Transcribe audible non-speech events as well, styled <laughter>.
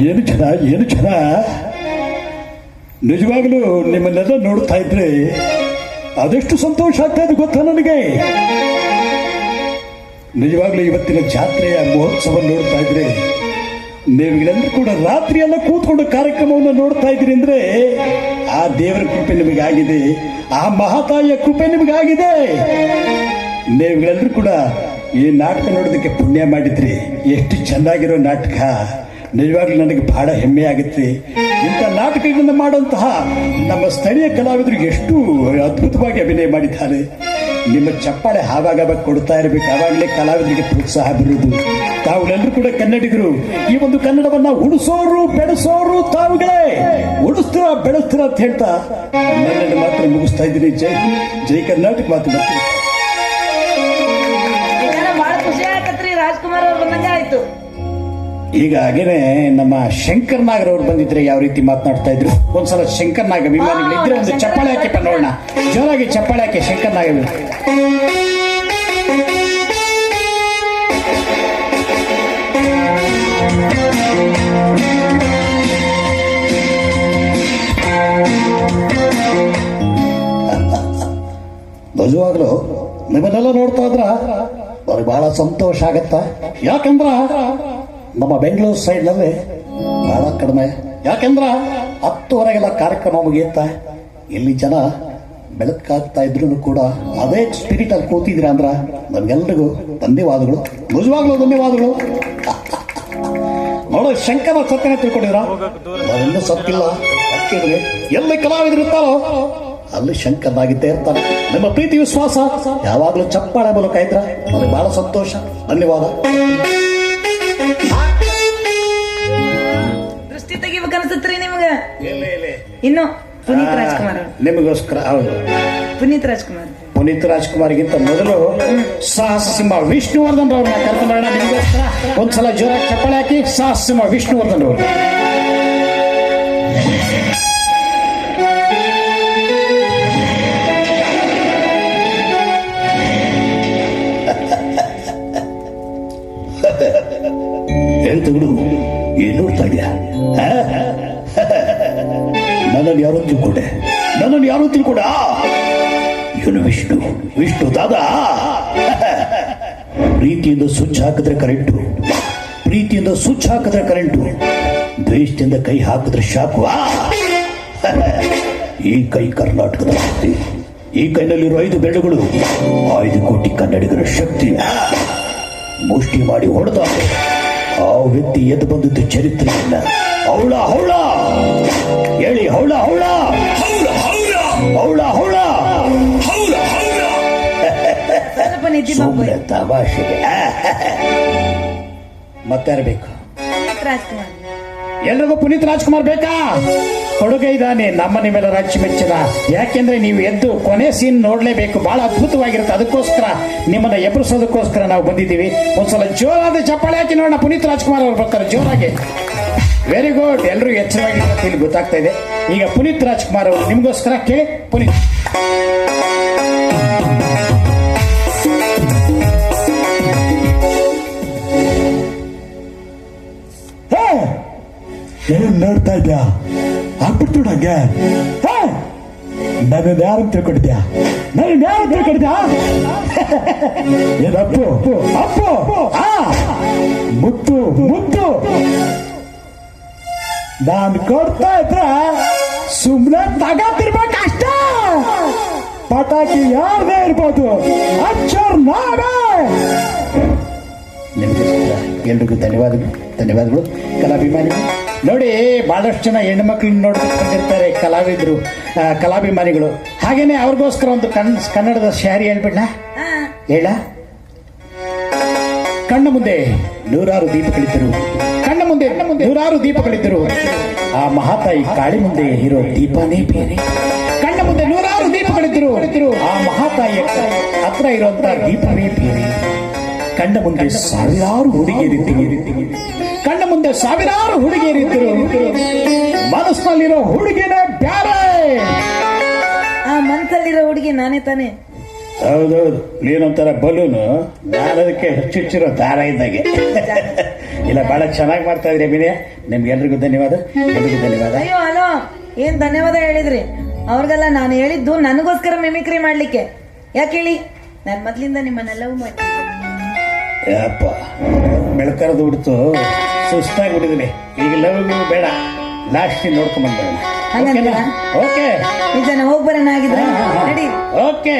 ಏನು ಚದ ಏನು ಚದ ನಿಜವಾಗ್ಲೂ ನಿಮ್ಮನ್ನೆಲ್ಲ ನೋಡ್ತಾ ಇದ್ರೆ ಅದೆಷ್ಟು ಸಂತೋಷ ಆಗ್ತಾ ಇದೆ ಗೊತ್ತಾ ನನಗೆ? ನಿಜವಾಗ್ಲೂ ಇವತ್ತಿನ ಜಾತ್ರೆಯ ಮಹೋತ್ಸವ ನೋಡ್ತಾ ಇದ್ರೆ ನೀವುಗಳೆಲ್ಲರೂ ಕೂಡ ರಾತ್ರಿ ಎಲ್ಲ ಕೂತ್ಕೊಂಡು ಕಾರ್ಯಕ್ರಮವನ್ನು ನೋಡ್ತಾ ಇದ್ರಿ ಅಂದ್ರೆ ಆ ದೇವರ ಕೃಪೆ ನಿಮಗಾಗಿದೆ, ಆ ಮಹಾತಾಯಿಯ ಕೃಪೆ ನಿಮಗಾಗಿದೆ. ನೀವುಗಳೆಲ್ಲರೂ ಕೂಡ ಈ ನಾಟಕ ನೋಡೋದಕ್ಕೆ ಪುಣ್ಯ ಮಾಡಿದ್ರಿ. ಎಷ್ಟು ಚೆನ್ನಾಗಿರೋ ನಾಟಕ. ನಿಜವಾಗ್ಲೂ ನನಗೆ ಬಹಳ ಹೆಮ್ಮೆ ಆಗುತ್ತೆ. ಇಂಥ ನಾಟಕಗಳನ್ನು ಮಾಡುವಂತಹ ನಮ್ಮ ಸ್ಥಳೀಯ ಕಲಾವಿದರು ಎಷ್ಟು ಅದ್ಭುತವಾಗಿ ಅಭಿನಯ ಮಾಡಿದ್ದಾರೆ. ನಿಮ್ಮ ಚಪ್ಪಾಳೆ ಆವಾಗ ಕೊಡ್ತಾ ಇರಬೇಕು. ಆವಾಗಲೇ ಕಲಾವಿದರಿಗೆ ಪ್ರೋತ್ಸಾಹ ಬರುವುದು. ತಾವುಗಳೆಲ್ಲರೂ ಕೂಡ ಕನ್ನಡಿಗರು, ಈ ಒಂದು ಕನ್ನಡವನ್ನ ಉಳಿಸೋರು ಬೆಳೆಸೋರು ತಾವುಗಳೇ. ಉಳಿಸ್ತೀರ ಬೆಳೆಸ್ತೀರ ಅಂತ ಹೇಳ್ತಾ ನನ್ನನ್ನು ಮಾತ್ರ ಮುಗಿಸ್ತಾ ಇದ್ದೀನಿ. ಜೈ ಜೈ ಕರ್ನಾಟಕ ಮಾತು ಬರ್ತೀನಿ. ರಾಜ್ಕುಮಾರ್ ಅವ್ರು ಬಂದಂಗ ಆಯ್ತು. ಈಗ ಹಾಗೇನೆ ನಮ್ಮ ಶಂಕರ್ ನಾಗರ್ ಅವ್ರು ಬಂದಿದ್ರೆ ಯಾವ ರೀತಿ ಮಾತನಾಡ್ತಾ ಇದ್ರು? ಒಂದ್ಸಲ ಶಂಕರ್ ನಾಗ್ ಅಭಿಮಾನಿಗಳು ಇದ್ರೆ ಒಂದು ಚಪ್ಪಾಳೆ ಹಾಕಿ ನೋಡೋಣ ಜೋರಾಗಿ ಚಪ್ಪಾಳೆ ಹಾಕಿ ಶಂಕರ್ ನಾಗ್ ನಿಜವಾಗ್ಲು ನಿಮ್ಮನ್ನೆಲ್ಲ ನೋಡ್ತಾ ಇದ್ರ, ಅವ್ರಿಗೆ ಬಹಳ ಸಂತೋಷ ಆಗತ್ತ? ಯಾಕಂದ್ರ ನಮ್ಮ ಬೆಂಗಳೂರು ಸೈಡ್ನಲ್ಲಿ ಬಹಳ ಕಡಿಮೆ. ಯಾಕೆಂದ್ರೆ ಹತ್ತುವರೆಗೆಲ್ಲ ಕಾರ್ಯಕ್ರಮ ಮುಗಿಯುತ್ತ, ಇಲ್ಲಿ ಜನ ಬೆಳಕಾಗ್ತಾ ಇದ್ರು ಕೂಡ ಅದೇ ಸ್ಪಿರಿಟ್ ಅಲ್ಲಿ ಕೂತಿದ್ರ ಅಂದ್ರ ನಮ್ಗೆಲ್ರಿಗೂ ಧನ್ಯವಾದಗಳು. ನಿಜವಾಗ್ಲೂ ಧನ್ಯವಾದಗಳು. ನೋಡು, ಶಂಕರ ಸತ್ಯನ ತಿಳ್ಕೊಂಡಿದ್ರ ನಾವೆಲ್ಲೂ ಸತ್ತಿಲ್ಲ. ಸತ್ತಿದ್ರೆ ಎಲ್ಲಿ ಕಲಾವಿದರು ಇರ್ತಾರೋ, ಅಲ್ಲಿ ಶಂಕರನಾಗಿದ್ದೇ ಇರ್ತಾನೆ. ನಿಮ್ಮ ಪ್ರೀತಿ, ವಿಶ್ವಾಸ ಯಾವಾಗಲೂ ಚಪ್ಪಾಳೆ ಮೂಲಕ ಇದ್ರ. ನನಗೆ ಬಹಳ ಸಂತೋಷ. ಧನ್ಯವಾದ. ದೃಷ್ಟಿ ತೆಗಿಬೇಕು ಅನ್ಸತ್ರಿ ನಿಮ್ಗ? ಇನ್ನು ಪುನೀತ್ ರಾಜ್ಕುಮಾರ್. ನಿಮಗೋಸ್ಕರ ಹೌದು. ಪುನೀತ್ ರಾಜ್ಕುಮಾರ್. ಪುನೀತ್ ರಾಜ್ಕುಮಾರ್ಗಿಂತ ಮೊದಲು ಸಾಹಸ ಸಿಂಹ ವಿಷ್ಣುವರ್ಧನ್ ಅವ್ರನ್ನ ಕರ್ಕೊಂಡೋಣ ನಿಮಗೋಸ್ಕರ. ಒಂದ್ಸಲ ಜೋರಾಗಿ ಚಪ್ಪಳೆ ಹಾಕಿ ಸಾಹಸ ಸಿಂಹ ವಿಷ್ಣುವರ್ಧನ್ <laughs> ಅವರು ಹೇಳ್ತಗಳು ಏನ್ ನೋಡ್ತಾ ಇದ್ಯಾ? ನನ್ನನ್ನು ಯಾರೋ ತಿಳ್ಕೊಂಡೆ. ನನ್ನನ್ನು ಯಾರೋ ತಿಳ್ಕೊಂಡ. ಇವನು ವಿಷ್ಣು. ವಿಷ್ಣು ದಾದಾ! <laughs> ಪ್ರೀತಿಯಿಂದ ಸ್ವಿಚ್ ಹಾಕಿದ್ರೆ ಕರೆಂಟು. ಪ್ರೀತಿಯಿಂದ ಸ್ವಿಚ್ ಹಾಕಿದ್ರೆ ಕರೆಂಟು. ದ್ವೇಷದಿಂದ ಕೈ ಹಾಕಿದ್ರೆ ಶಾಕು! <laughs> ಈ ಕೈ ಕರ್ನಾಟಕದ ಶಕ್ತಿ. ಈ ಕೈನಲ್ಲಿರುವ ಐದು ಬೆರಳುಗಳು. ಐದು ಕೋಟಿ ಕನ್ನಡಿಗರ ಶಕ್ತಿ. ಮುಷ್ಟಿ ಮಾಡಿ ಹೊಡೆದ ಆ ವ್ಯಕ್ತಿ ಎದ್ದು ಬಂದಿದ್ದು ಚರಿತ್ರೆಯನ್ನ. ಇಲ್ಲ ಹೌಳ! ಹೌಳ ಹೇಳಿ ಹೌಳ! ಹೌಳ ಹೌಳ! ಹೌಳ ಹೌಳ! ಹೌಳ ಸ್ವಲ್ಪ ನಿದ್ದೆ ಸುಮ್ಮನೆ ತಮಾಷೆಗೆ. ಮತ್ತಾರ ಬೇಕು? ಎಲ್ರಿಗೂ ಪುನೀತ್ ರಾಜ್ಕುಮಾರ್ ಬೇಕಾ? ಹುಡುಗ ಇದ್ದಾನೆ ನಮ್ಮ ನಿಮ್ಮೆಲ್ಲರ ಮೆಚ್ಚಿನ. ಯಾಕೆಂದ್ರೆ ನೀವು ಎದ್ದು ಕೊನೆ ಸೀನ್ ನೋಡಲೇಬೇಕು. ಬಹಳ ಅದ್ಭುತವಾಗಿರುತ್ತೆ. ಅದಕ್ಕೋಸ್ಕರ ನಿಮ್ಮನ್ನ ಎಬ್ಬರಿಸೋದಕ್ಕೋಸ್ಕರ ನಾವು ಬಂದಿದ್ದೀವಿ. ಒಂದ್ಸಲ ಜೋರಾದ ಚಪ್ಪಾಳೆ ಹಾಕಿ ನೋಡೋಣ. ಪುನೀತ್ ರಾಜ್ಕುಮಾರ್ ಅವರು ಬರ್ತಾರೆ ಜೋರಾಗಿ. ವೆರಿ ಗುಡ್ ಎಲ್ಲರೂ ಎಚ್ಚರವಾಗಿ ಇಲ್ಲಿ ಗೊತ್ತಾಗ್ತಾ ಇದೆ. ಈಗ ಪುನೀತ್ ರಾಜ್ಕುಮಾರ್ ಅವರು ನಿಮಗೋಸ್ಕರ ಕೇಳಿ. ಪುನೀತ್. ನೋಡ್ತಾ ಇದ್ಯಾ? ಆಗ್ಬಿಡ್ತು ನಂಗೆ ನನ್ನ ಯಾರು ತಿಳ್ಕೊಂಡಿದ್ಯಾ ನನ್ನ ಯಾರು ತಿಳ್ಕೊಂಡಿದ್ಯಾ ಏನಪ್ಪು? ಅಪ್ಪು ಮುತ್ತು ಮುತ್ತು. ನಾನು ಕೊಡ್ತಾ ಇದ್ರ ಸುಮ್ಮನೆ ತಗತಿರ್ಬೇಕು ಅಷ್ಟೇ. ಪಟಾಕಿ ಯಾರದೇ ಇರ್ಬೋದು, ಅಚ್ಚರ್ ನಾವೇ. ನಿಮಗೆ ಎಲ್ರಿಗೂ ಧನ್ಯವಾದಗಳು ಧನ್ಯವಾದಗಳು. ಕಲಾಭಿಮಾನಿಗಳು. ನೋಡಿ ಬಹಳಷ್ಟು ಜನ ಹೆಣ್ಣು ಮಕ್ಕಳನ್ನ ನೋಡ್ಕೊಂಡಿರ್ತಾರೆ ಕಲಾವಿದರು ಕಲಾಭಿಮಾನಿಗಳು. ಹಾಗೇನೆ ಅವ್ರಿಗೋಸ್ಕರ ಒಂದು ಕನ್ ಕನ್ನಡದ ಶಾರಿ ಹೇಳ್ಬಿಡ್ಲ? ಹೇಳ. ಕಣ್ಣ ಮುಂದೆ ನೂರಾರು ದೀಪಗಳಿದ್ದರು. ಕಣ್ಣ ಮುಂದೆ ನೂರಾರು ದೀಪಗಳಿದ್ದರು. ಆ ಮಹಾತಾಯಿ ಕಾಳಿ ಮುಂದೆ ಇರೋ ದೀಪನೇ ಬೇರೆ. ಕಣ್ಣ ಮುಂದೆ ನೂರಾರು ದೀಪಗಳಿದ್ದರು. ಆ ಮಹಾತಾಯಿ ಹತ್ರ ಇರುವಂತ ದೀಪನೇ ಬೇರೆ. ಕಣ್ಣ ಮುಂದೆ ಸಾವಿರಾರು ಹುಡುಗಿ ಕಣ್ಣ ಸಾವಿರಾರು ಹುಡುಗಿಯರಿದ್ದರು. ಮನಸ್ಸಿನಲ್ಲಿರೋ ಹುಡುಗಿನೇ ಬ್ಯಾರೆ. ಆ ಮನಸ್ಸಲ್ಲಿರೋ ಹುಡುಗಿ ನಾನೇ ತಾನೇ? ಹೌದೌದು ನೀನೊಂಥರ ಬಲೂನು. ನಾನದಕ್ಕೆ ಅದಕ್ಕೆ ಹಚ್ಚುಚ್ಚಿರೋ ದಾರ ಇದ್ದಾಗೆ. ಇಲ್ಲ ಬಹಳ ಚೆನ್ನಾಗಿ ಮಾಡ್ತಾ ಇದ್ರಿ ಮಿನಿ ನಿಮ್ಗೆಲ್ರಿಗೂ ಧನ್ಯವಾದ. ಎಲ್ರಿಗೂ ಧನ್ಯವಾದ. ಅಯ್ಯೋ ಅಲೋ ಏನ್ ಧನ್ಯವಾದ ಹೇಳಿದ್ರಿ? ಅವ್ರಿಗೆಲ್ಲ ನಾನು ಹೇಳಿದ್ದು ನನಗೋಸ್ಕರ ಮಿಮಿಕ್ರಿ ಮಾಡ್ಲಿಕ್ಕೆ. ಯಾಕೆ ಹೇಳಿ? ನಾನ್ ಮೊದ್ಲಿಂದ ನಿಮ್ಮನ್ನೆಲ್ಲವೂ ಮಾಡ್ತೀನಿ ಅಪ್ಪ ಬೆಳಕರದು ಬಿಡ್ತು ಸುಸ್ತಾಗಿ ಬಿಟ್ಟಿದ್ದೀನಿ ಈಗ ಲವ್ ಬೇಡ. ಲಾಸ್ಟ್ ನೋಡ್ಕೊಂಡ್ ಹಂಗಂತೀರಾ? ಓಕೆ ನಿಜನ? ಹೋಗ್ ಬರೋಣ ಆಗಿದ್ರೆ ನಡಿ. ಓಕೆ